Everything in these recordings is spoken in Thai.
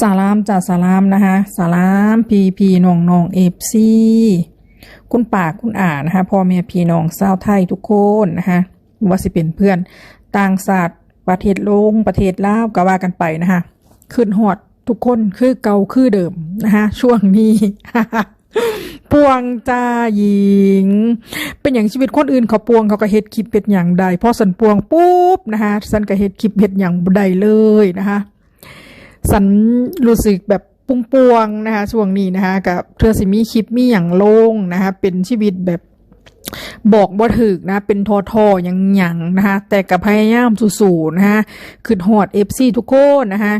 สาลามจ้าสาลามนะคะสาลามพีพีน้องน้องเอฟซีคุณป่าคุณอ่านะคะพ่อแม่พี่น้องชาวไทยทุกคนนะคะว่าสิเป็นเพื่อนต่างศาสตร์ประเทศลงประเทศลาวก็ว่ากันไปนะคะขึ้นหอดทุกคนคือเก่าคือเดิมนะคะช่วงนี้ปวงจ้าหญิง เป็นอย่างชีวิตคนอื่นเขาปวงเขาก็เฮ็ดคลิปเป็นอย่างใดพอสันปวงปุ๊บนะคะสันก็เฮ็ดคลิปเฮ็ดอย่างใดเลยนะคะ สันรู้สึกแบบปุ้งปวงนะคะช่วงนี้นะคะกับเธอสิมีคลิปมีอย่างโล่งนะคะเป็นชีวิตแบบบอกบ่ถึกนะ เป็นทอทอยังหยังๆนะคะแต่กับพยายามสู้ๆนะคะคือหอดเอฟซีทุกคนนะคะ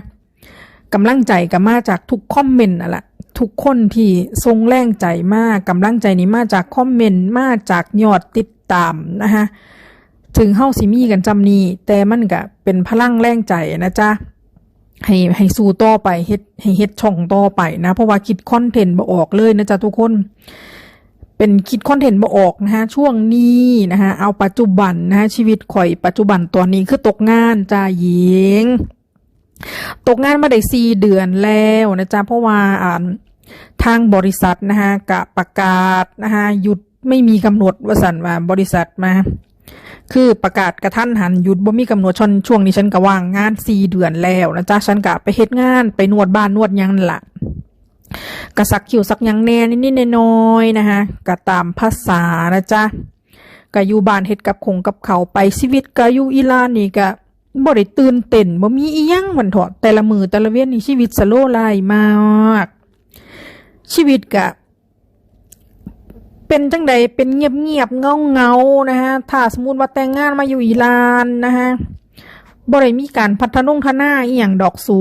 กำลังใจก็มาจากทุกคอมเมนต์น่ะแหละทุกคนที่ทรงแรงใจมากกำลังใจนี้มาจากคอมเมนต์มาจากยอดติดตามนะคะถึงเฮาสิมีกันจำนี้แต่มันก็เป็นพลังแรงใจนะจ๊ะ ให้ให้สู้ต่อไปเฮ็ดให้เฮ็ดช่องต่อไปนะ เพราะว่าคิดคอนเทนต์บ่ออกเลยนะจ๊ะทุกคน เป็นคิดคอนเทนต์บ่ออกนะฮะช่วงนี้นะฮะเอาปัจจุบันนะฮะชีวิตข่อยปัจจุบันตอนนี้คือตกงานจ้าหญิง ตกงานมาได้สี่เดือนแล้วนะจ๊ะเพราะว่าอ่าทางบริษัทนะฮะกะประกาศนะฮะหยุดไม่มีกำหนดว่าสันว่าบริษัทมา คือประกาศกระทันหันหยุดบ่มีกำหนดชนช่วงนี้ฉันก็ว่างงานสี่เดือนแล้วนะจ๊ะฉันก็ไปเฮ็ดงานไปนวดบ้านนวดยังละกระสักคิวสักยังแน่นิดๆน้อยๆนะคะก็ตามภาษานะจ๊ะก็อยู่บ้านเฮ็ดกับคงกับเขาไปชีวิตก็อยู่อีลานนี่ก็บ่ได้ตื่นเต้นบ่มีอีหยังมันถอะแต่ละมือแต่ละเว้นนี่ชีวิตสโลไลมาก ชีวิตก็ เป็นจังใดเป็นเงียบเงียบเงาเงานะฮะถ้าสมมติว่าแต่งงานมาอยู่อีลานนะฮะบ่ได้มีการพัฒนงทนาอีหยังดอกสู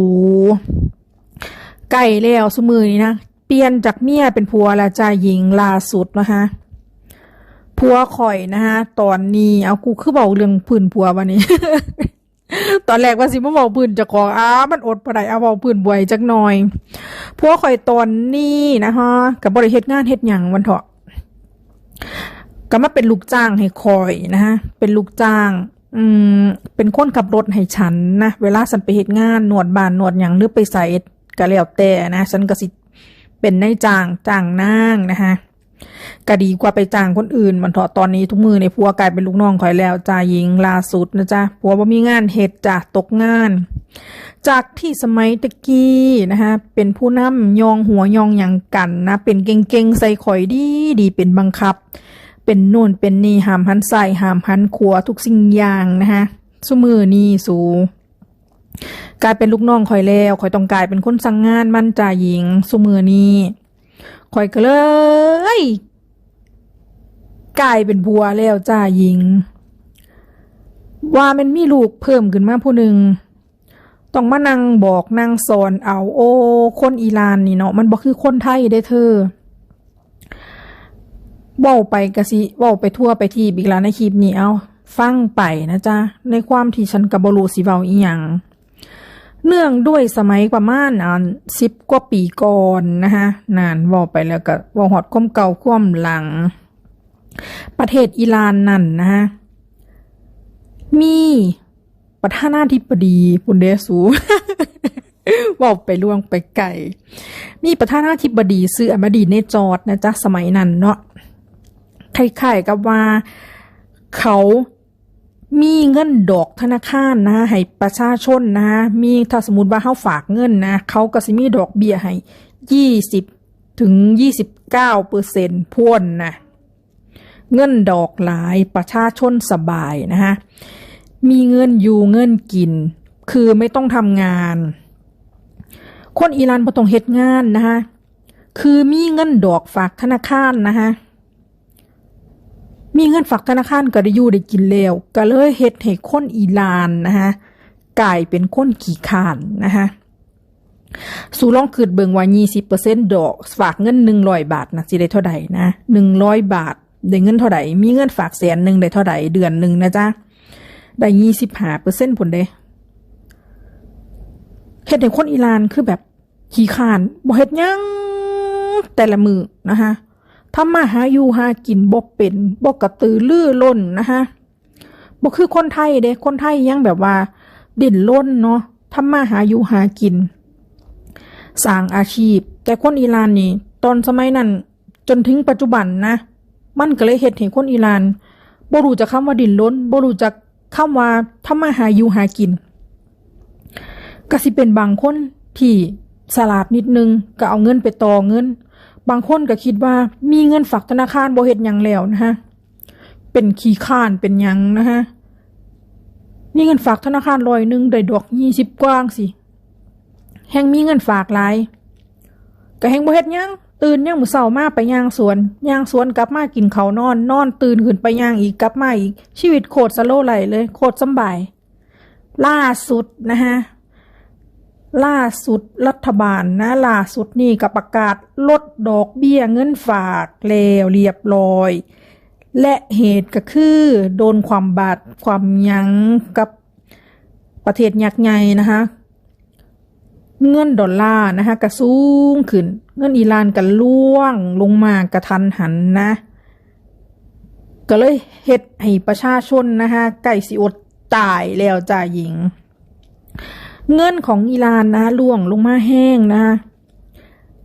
ไก่แล้วสมือนี้นะเปลี่ยนจากเมียเป็นผัวและจ่ายหญิงล่าสุดนะคะผัวข่อยนะฮะตอนนี้เอากูคือเบาเรื่องพื้นผัววันนี้ ตอนแรกว่าสิมาเบาพื้นจะขออ้ามันอดปะไดเอาเบาพื้นบวยจักหน่อยผัวข่อยตอนนี้นะฮะกับบริเฮ็ดงานเฮ็ดหยังวันเถาะ ก็มาเป็นลูกจ้างให้คอยนะฮะเป็นลูกจ้างอืมเป็นคนขับรถให้ฉันนะเวลาฉันไปเหตุงานนวดบานนวดหยังหรือไปใส่ก็แล้วแต่นะฉันก็สิเป็นนายจ้างจ้างนางนะฮะก็ดีกว่าไปจ้างคนอื่นมันเถอะตอนนี้ทุกมือในพัวกลายเป็นลูกน้องคอยแล้วจ้าหญิงล่าสุดนะจ๊ะพัวว่ามีงานเหตุจ้ะตกงาน จากที่สมัยตะกี้นะคะเป็นผู้นำยองหัวยองหยังกันนะเป็นเก่งๆใส่ข่อยดีดีเป็นบังคับ เป็นโน่นเป็นนี่หามหันใส่หามหันขัวทุกสิ่งอย่างนะคะสมือนี่สูกลายเป็นลูกน้องข่อยแล้วข่อยต้องกลายเป็นคนสั่งงานมั่นจ่าหญิงสมือนี้ข่อยก็เลยกลายเป็นบัวแล้วจ้าหญิง ว่ามันมีลูกเพิ่มขึ้นมาผู้หนึ่งต้องมานั่งบอกนั่งสอนเอาโอ้คนอีรานนี่เนาะมันบอกคือคนไทยได้เธอ เว้าไปกะสิเว้าไปทั่วไปทีอีกล้วในคลิปนี้เอาฟังไปนะจ๊ะ ในความที่ฉันกับบรูสิเว้าอีหยังเนื่องด้วยสมัยประมาณอ่าสิบกว่าปีก่อนนะคะนานว่าไปแล้วก็ว่าหอดคมเก่าความหลัง ประเทศอิหร่านนั่นนะฮะมีประธานาธิบดีปุนเดสูว่าไปล่วงไปไกลมีประธานาธิบดีซื้ออมดีเนจอดนะจ๊ะสมัยนั้นเนาะ คล้ายๆกับว่าเขามีเงินดอกธนาคารนะให้ประชาชนนะมีถ้าสมมติว่าเขาฝากเงินนะเขาก็สิมีดอกเบี้ยให้ยี่สิบถึงยี่สิบเก้าเปอร์เซ็นต์พ่วนนะเงินดอกหลายประชาชนสบายนะฮะมีเงินอยู่เงินกิน คือไม่ต้องทำงาน คนอิหร่านบ่ต้องเฮ็ดงานนะฮะคือมีเงินดอกฝากธนาคารนะฮะ มีเงินฝากธนาคารก็ได้อยู่ได้กินแล้วก็เลยเฮ็ดให้คนอิหร่านนะฮะกลายเป็นคนขี้ขานนะฮะสู่ลองคืดเบิงว่า20%ดอก ฝากเงิน 100 บาทนะสิได้เท่าใดนะ100 บาท ได้เงินเท่าใดมีเงินฝากแสนหนึ่งได้เท่าใดเดือนหนึ่งนะจ๊ะได้25%ผลเด้เฮ็ดให้คนอิหร่านคือแบบขี้ขานบ่เฮ็ดยังแต่ละมือนะคะ ทำมาหาอยู่หากินบ่เป็นบ่กระตือรือร้นนะคะบ่คือคนไทยเด้คนไทยยังแบบว่า ดิ้นรนเนาะทำมาหาอยู่หากินสร้างอาชีพ แต่คนอิหร่านนี่ ตอนสมัยนั้นจนถึงปัจจุบันนะ มันก็เลยเฮ็ดให้คนอิหร่านบ่รู้จักคำว่าดิ่นล้นบ่รู้จักคำว่าทำมาหาอยู่หากินก็สิเป็นบางคนที่สลาดนิดนึงก็เอาเงินไปต่อเงิน บางคนก็คิดว่ามีเงินฝากธนาคารบ่เฮ็ดหยังแล้วนะฮะเป็นขี้ข้านเป็นหยังนะฮะมีเงินฝากธนาคารร้อยหนึ่งได้ดอกยี่สิบกว้างสิแฮงมีเงินฝากหลายก็แฮงบ่เฮ็ดหยังตื่นยังมือเช้ามาไปย่างสวนย่างสวนกลับมากินข้าวนอน นอนตื่นขึ้นไปย่างอีกกลับมาอีก ชีวิตโคตรสโลไหลเลย โคตรสบาย ล่าสุดนะฮะ ล่าสุดรัฐบาลนะล่าสุดนี่ก็ประกาศลดดอกเบี้ยเงินฝากแล้วเรียบร้อย และเหตุก็คือโดนความบาดความยั้งกับประเทศยักษ์ใหญ่นะคะเงินดอลลาร์นะคะกระสูงขึ้น เงินอิหร่านก็ล่วงลงมากระทันหันนะ ก็เลยเฮ็ดให้ประชาชนนะคะไก่สิอดตายแล้วจ่าหญิง เงินของอิหร่านนะล่วงลงมาแห้งนะ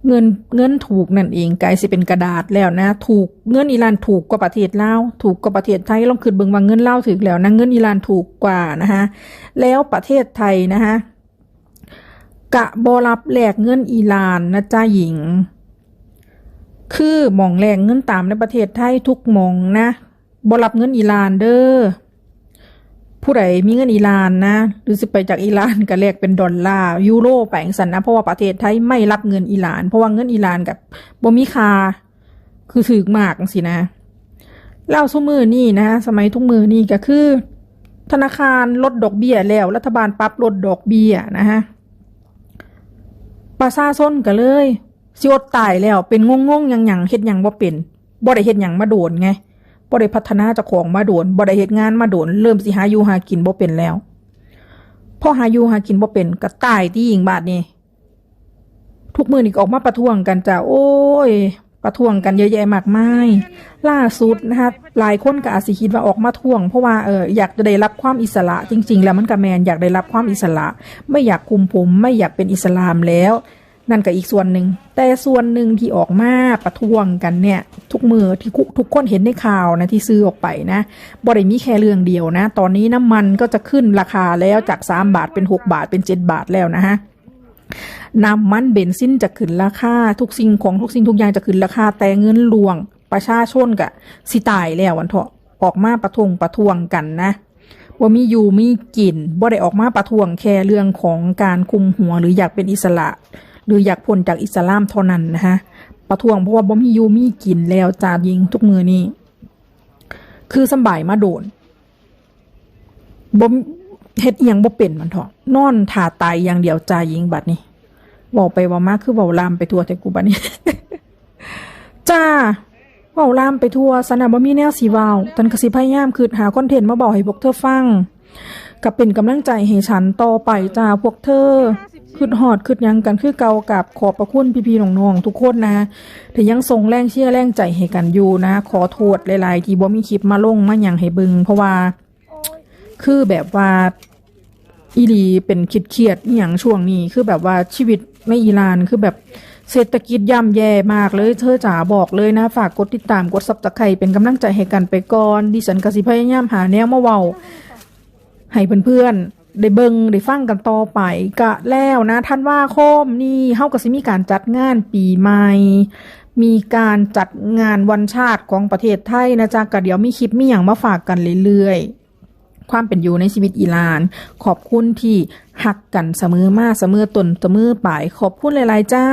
เงินเงินถูกนั่นเองกลายสิเป็นกระดาษแล้วนะ ถูกเงินอิหร่านถูกกว่าประเทศลาวถูกกว่าประเทศไทยลองคิดเบิ่งว่าเงินลาวถึกแล้วนะเงินอิหร่านถูกกว่านะคะแล้วประเทศไทยนะคะกะบรับแลกเงินอิหร่านนะจ้าหญิง คือมองแลกเงินตามในประเทศไทยทุกมองนะบรับเงินอิหร่านเด้อ ผู้ใดมีเงินอิหร่านนะ หรือสิไปจากอิหร่านก็แลกเป็นดอลลาร์ยูโรไปจังสันนะ เพราะว่าประเทศไทยไม่รับเงินอิหร่าน เพราะว่าเงินอิหร่านกับบ่มีค่าคือถือมากสินะเล่าทุมือนี่นะสมัยทุกมือนี่ก็คือ ธนาคารลดดอกเบี้ยแล้ว รัฐบาลปรับลดดอกเบี้ยนะฮะประชาชนก็เลยสิอดตายแล้วเป็นงงงๆหยังยังๆเฮ็ดยังบ่เป็นบ่ได้เฮ็ดยังมาโดนไง บ่ได้พัฒนาเจ้าของมาโดนบ่ได้เฮ็ดงานมาโดนเริ่มสิหาอยู่หากินบ่เป็นแล้วพอหาอยู่หากินบ่เป็นก็ตายที่หญิงบาดนี้ทุกมือนี่ก็ออกมาประท้วงกันจ้ะโอ้ย ประท้วงกันเยอะแยะมากมายล่าสุดนะคะหลายคนก็อาจสิคิดว่าออกมาท่วง เพราะว่าเอออยากจะได้รับความอิสระจริง ๆ แล้วมันก็แมนอยากได้รับความอิสระ ไม่อยากคุมผมไม่อยากเป็นอิสลามแล้ว นั่นก็อีกส่วนหนึ่ง แต่ส่วนหนึ่งที่ออกมาประท้วงกันเนี่ย ทุกมือที่คุทุกคนเห็นในข่าวนะที่ซื้อออกไปนะบ่ได้มีแค่เรื่องเดียวนะ ตอนนี้น้ำมันก็จะขึ้นราคาแล้วจาก 3 บาทเป็น 6 บาทเป็น 7 บาทแล้วนะฮะน้ำมันเบนซินจะขึ้นราคาทุกสิ่งของทุกสิ่งทุกอย่างจะขึ้นราคาแต่เงินหลวง ประชาชนกะสิตายแล้ววันเถาะออกมาประท้วงประท้วงกันนะว่ามีอยู่มีกินบ่ได้ออกมาประท้วงแค่เรื่องของการคุมหัวหรืออยากเป็นอิสระ หรืออยากพ้นจากอิสลามเท่านั้นนะฮะประท้วงเพราะว่าบ่มียูมีกินแล้วจายิงทุกมือนี่คือสบายมาโดนบ่มเฮ็ดเอียงบ่เป็นมันเถาะนอนถ่าตายอย่างเดียวจายิงบัดนี้เว้าไปว้ามาคือเว้าลามไปทั่วแต่กูบัดนี้ จ้าเว้าลามไปทั่วสนะบ่มีแนวสิเว้าตันกสิพยายามคิดหาคอนเทนต์มาบอกให้พวกเธอฟังก็เป็นกำลังใจให้ฉันต่อไปจ้าพวกเธอ คิดฮอดคิดยังกันคือเกากับขอบพระคุณพี่ๆน้องๆทุกคนนะที่ยังส่งแรงเชียร์แรงใจให้กันอยู่นะ ขอโทษหลายๆ ที่บ่มีคลิปมาลงมาหยังให้เบึง เพราะว่า คือแบบว่าอีหลีเป็นคิดเครียดอย่างช่วงนี้คือแบบว่าชีวิตในอิหร่านคือแบบเศรษฐกิจย่ำแย่มากเลย เธอจ๋าบอกเลยนะ ฝากกดติดตามกดซับตะไคร่เป็นกำลังใจให้กันไปก่อน ดิฉันกสิพยายามหาแนวมาเว้าให้เพื่อนๆ ได้เบิงได้ฟังกันต่อไปกะแล้วนะท่านว่าคมนี่เฮาก็สิมีการจัดงานปีใหม่ มีการจัดงานวันชาติของประเทศไทยนะจ๊ะก็เดี๋ยวมีคลิปมีอย่างมาฝากกันเรื่อยๆ ความเป็นอยู่ในชีวิตอิหร่าน ขอบคุณที่หักกันเสมอมาเสมอตนเสมอปลายขอบคุณหลายๆจ้า